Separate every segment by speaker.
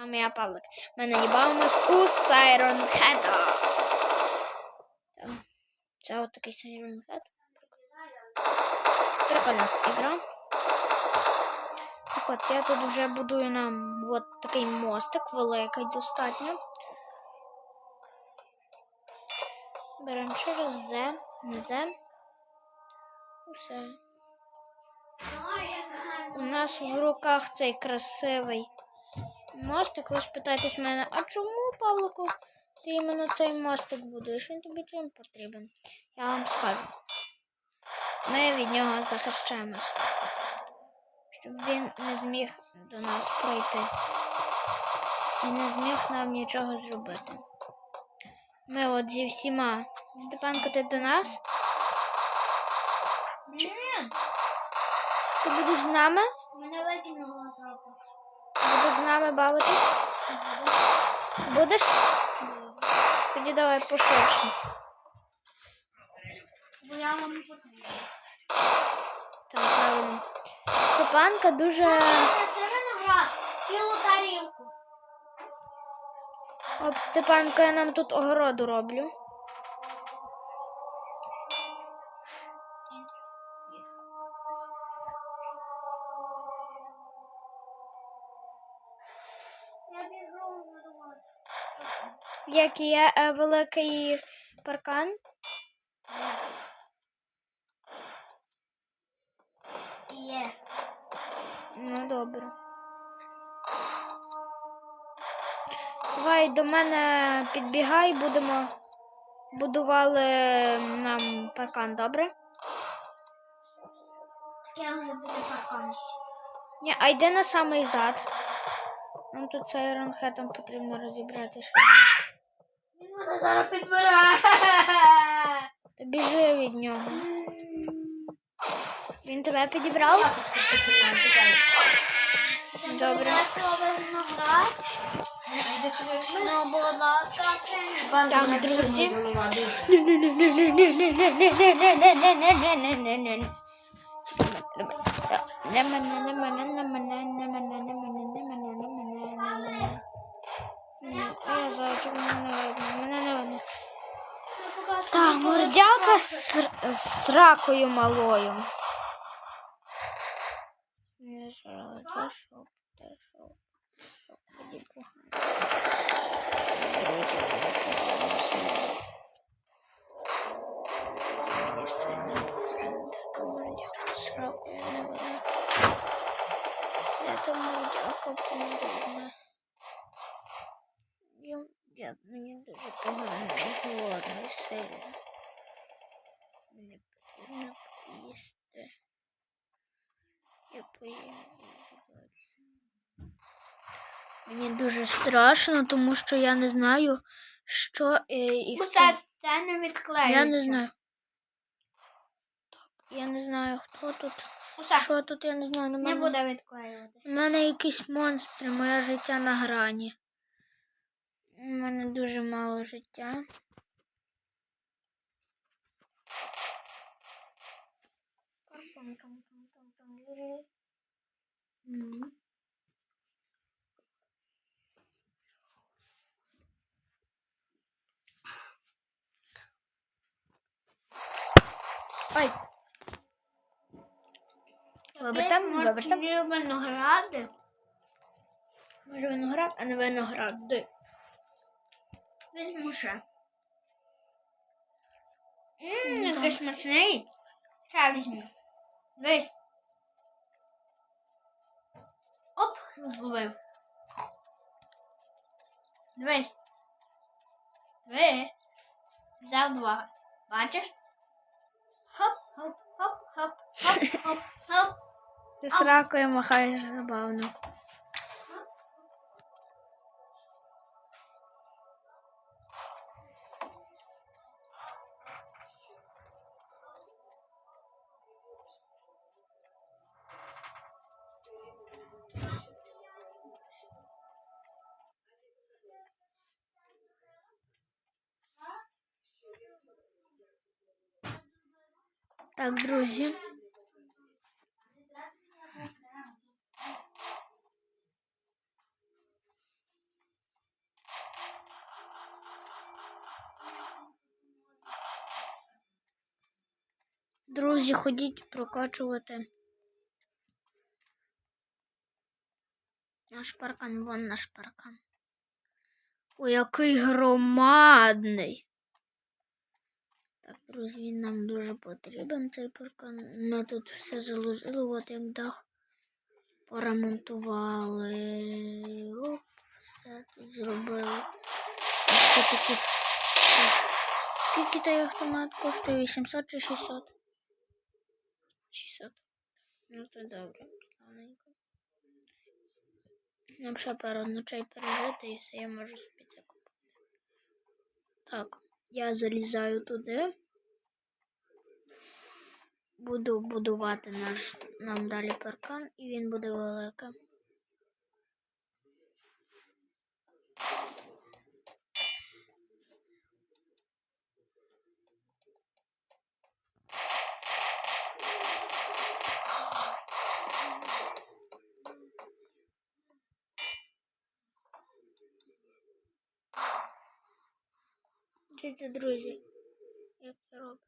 Speaker 1: Мама, я Павлик. Ми наїбаємось у Сайрон Хеда. Це от такий Сайрон Хед. Прикольна ігра. Так от, я тут вже будую нам от такий мостик, великий достатньо. Беремо через З, не З. Усе. У нас в руках цей красивий мостик. Ви спитаєтесь мене, а чому, Павлику, ти іменно цей мостик будуєш? Він тобі чим потрібен? Я вам скажу. Ми від нього захищаємось. Щоб він не зміг до нас пройти. І не зміг нам нічого зробити. Ми от зі всіма. Степанко, ти до нас?
Speaker 2: Ні,
Speaker 1: Ти будеш з нами?
Speaker 2: мене викинуло з року.
Speaker 1: Будеш з нами бавитись? Будеш? Тоді давай пошвидше.
Speaker 2: Бо я вам не потрібна.
Speaker 1: Так, правильно. Степанка дуже.
Speaker 2: Красивий виноград, цілу тарілку.
Speaker 1: Оп, Степанка, я нам тут огороду роблю. Як є е, великий паркан.
Speaker 2: Є.
Speaker 1: Ну, добре. Давай до мене підбігай, будемо будували нам паркан, добре?
Speaker 2: Я вже буду паркан.
Speaker 1: Ні, а йди на самий зад. Нам тут з айронхетом потрібно розібрати.
Speaker 2: Мене зараз підбере.
Speaker 1: Біжи від нього. Він тебе підібрав? Добре.
Speaker 2: Ну, будь ласка,
Speaker 1: Так, друзі. Так, мордяка з, з ракою малою. Не жала, та мордяка з ракою не вона. Я та мордяка помогла. Я, я, мені дуже Мені потрібно поїсти. Я поїм. Мені дуже страшно, тому що я не знаю, що е, і хто.
Speaker 2: Це, це не відклеюється.
Speaker 1: Я не знаю. Так, я не знаю, хто тут.
Speaker 2: Усе,
Speaker 1: Що тут, я не знаю. На мене...
Speaker 2: не буде відклеюватися.
Speaker 1: У мене якісь монстри, моє життя на грані. У мене дуже мало життя. М. Ой. Вибачте, вибачте.
Speaker 2: Мені виногради.
Speaker 1: Може виноград, а не виногради.
Speaker 2: Візьму ще. Ммм, який смачний. Ще візьму. Дивись. Оп, зловив. Дивись. Ви. Взяв два. Бачиш? Хоп, хоп, хоп, хоп, хоп, хоп, хоп.
Speaker 1: Ти сракою махаєш забавно. Так, друзі. Друзі, ходіть прокачувати. Наш паркан, вон наш паркан. О, який громадний. Так, друзі, він нам дуже потрібен, цей паркан. Ми тут все заложили, от як дах. Поремонтували. Оп, все тут зробили. Скільки той автомат коштує? 800 чи 600? 600. Ну, це добре. Славненько. Якщо пару ночей пережити і все, я можу собі це купити. Так, я залізаю туди. Буду будувати наш нам далі паркан, і він буде великий. Дивіться, друзі, як це робить.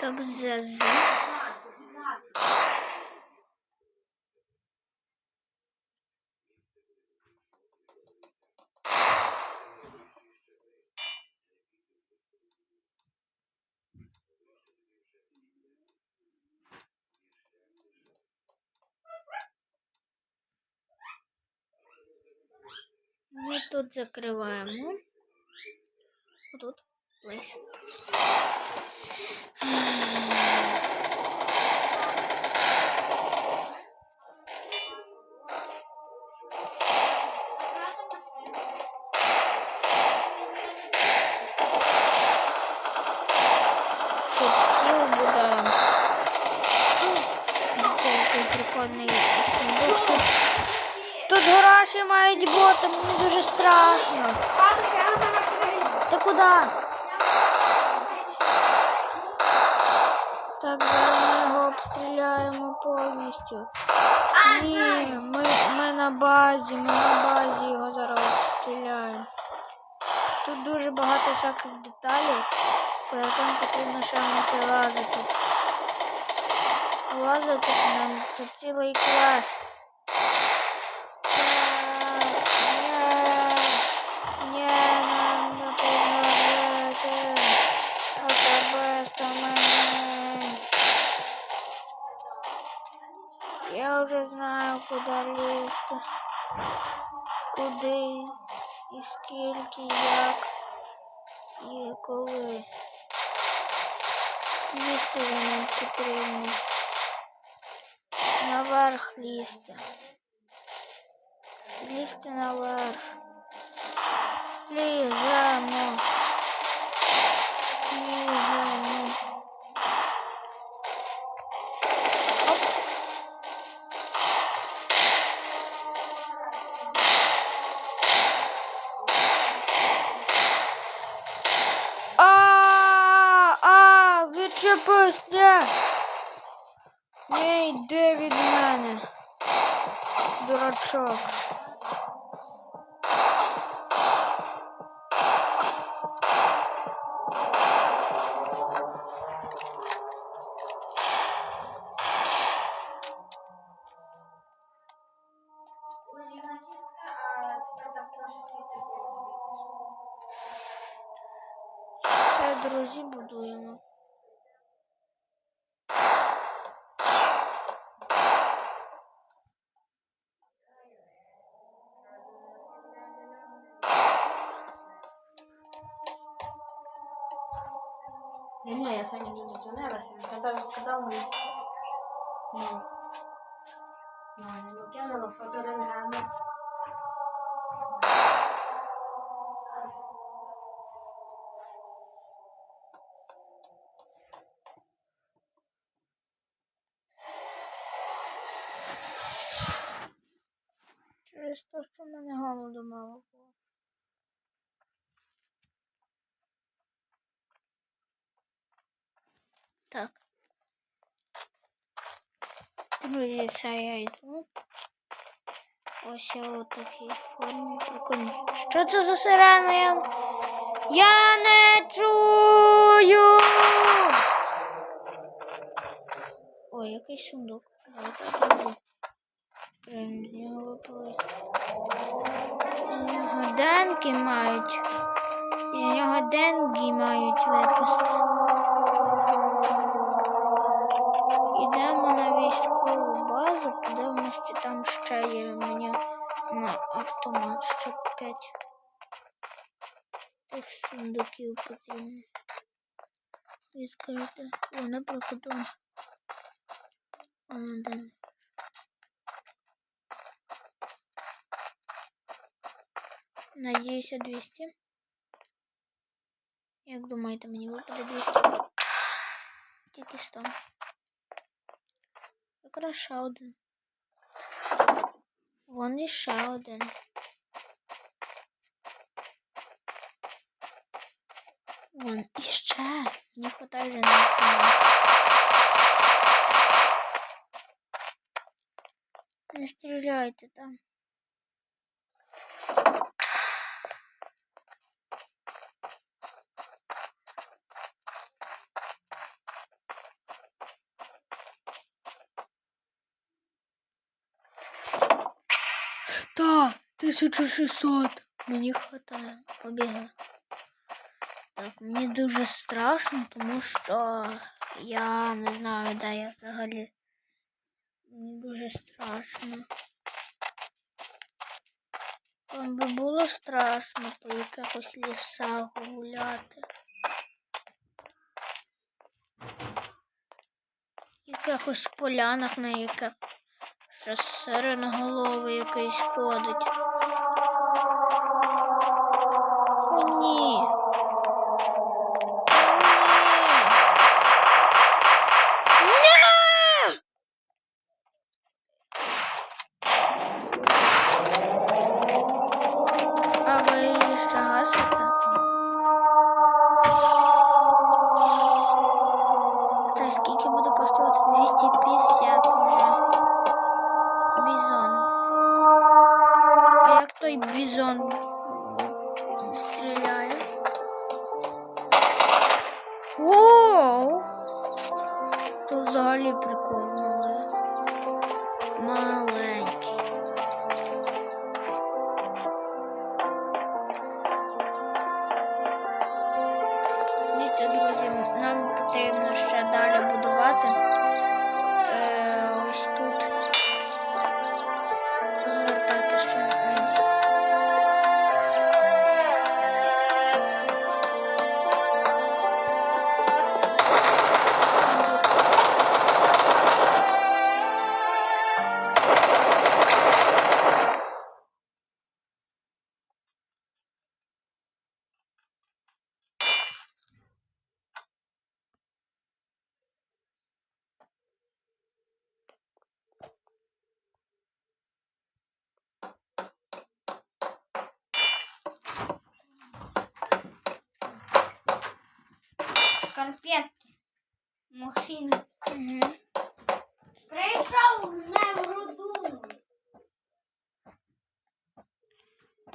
Speaker 1: Так, ЗЗ. Ми тут закриваємо. Тут. Ось. Тут стіл буде. Це який прикольний сундук. Тут, тут гроші мають бути, мені дуже страшно. Ти куди? Так, зараз ми його обстріляємо повністю. Ні, ми, ми на базі, ми на базі його зараз обстріляємо. Тут дуже багато всяких деталей, по яким потрібно ще вміти лазити. Лазити нам це цілий квест. Я вже знаю, куди лізти. Куди і скільки, як і коли. Лізти за ним потрібно. Наверх лізти. Лізти наверх. Ліземо. Ліземо. Не йди від мене. Дурачок. Друзі, будуємо.
Speaker 3: Ні, ні, я сьогодні не. Він казав, сказав мені. Ну, ну, не кинула фото рентгену.
Speaker 1: Через те, що в мене голоду мало було. Так. Це я йду. Ось я у такій формі. Що це за сирена? Я, не чую. Ой, якийсь сундук. Прям випали. З денки мають. Деньги мають випасти. військову базу, подивимося, чи там ще є у мене на автомат ще 5 тих сундуків потрібно. Відкрити. Вона прокидом. Один. Надіюся 200. Як думаєте, мені випаде 200? Тільки 100. Якраз ще один. Вон і ще один. Вон іще. Мені хватає вже на автомат. Не стріляйте там. 1600. Мені хватає. Побігли. Так, мені дуже страшно, тому що я не знаю, де я взагалі. Мені дуже страшно. Вам би було страшно по якихось лісах гуляти. Якихось полянах, на яких ще сиреноголовий якийсь ходить. Взагалі прикольно.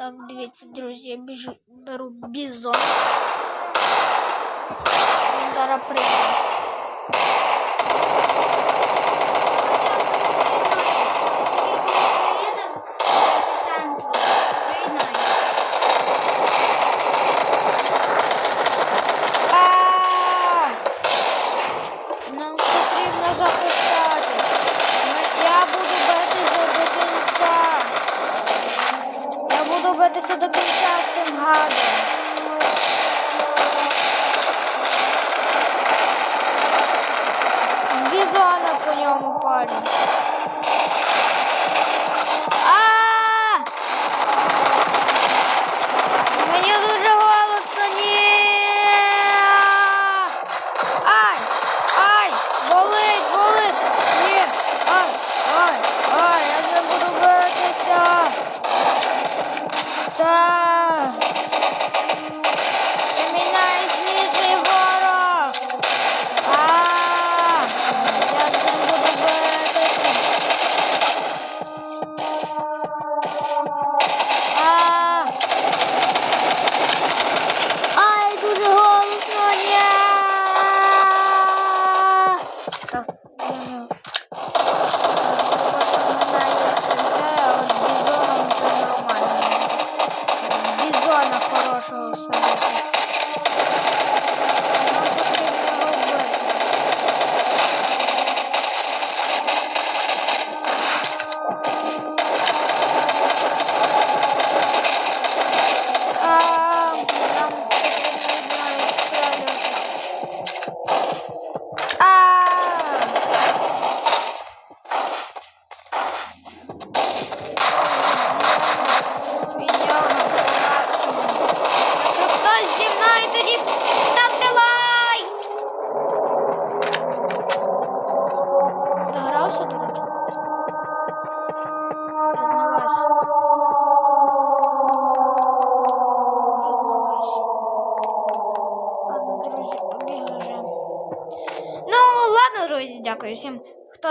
Speaker 1: Так, дивіться, друзі, я біжу, беру бізон. Він зараз прийде. А! Нам потрібно запускати. Ми- Я буду битися до кінця. Я буду битися до кінця з тим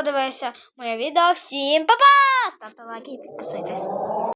Speaker 1: хто дивився моє відео. Всім па-па! Ставте лайки і підписуйтесь.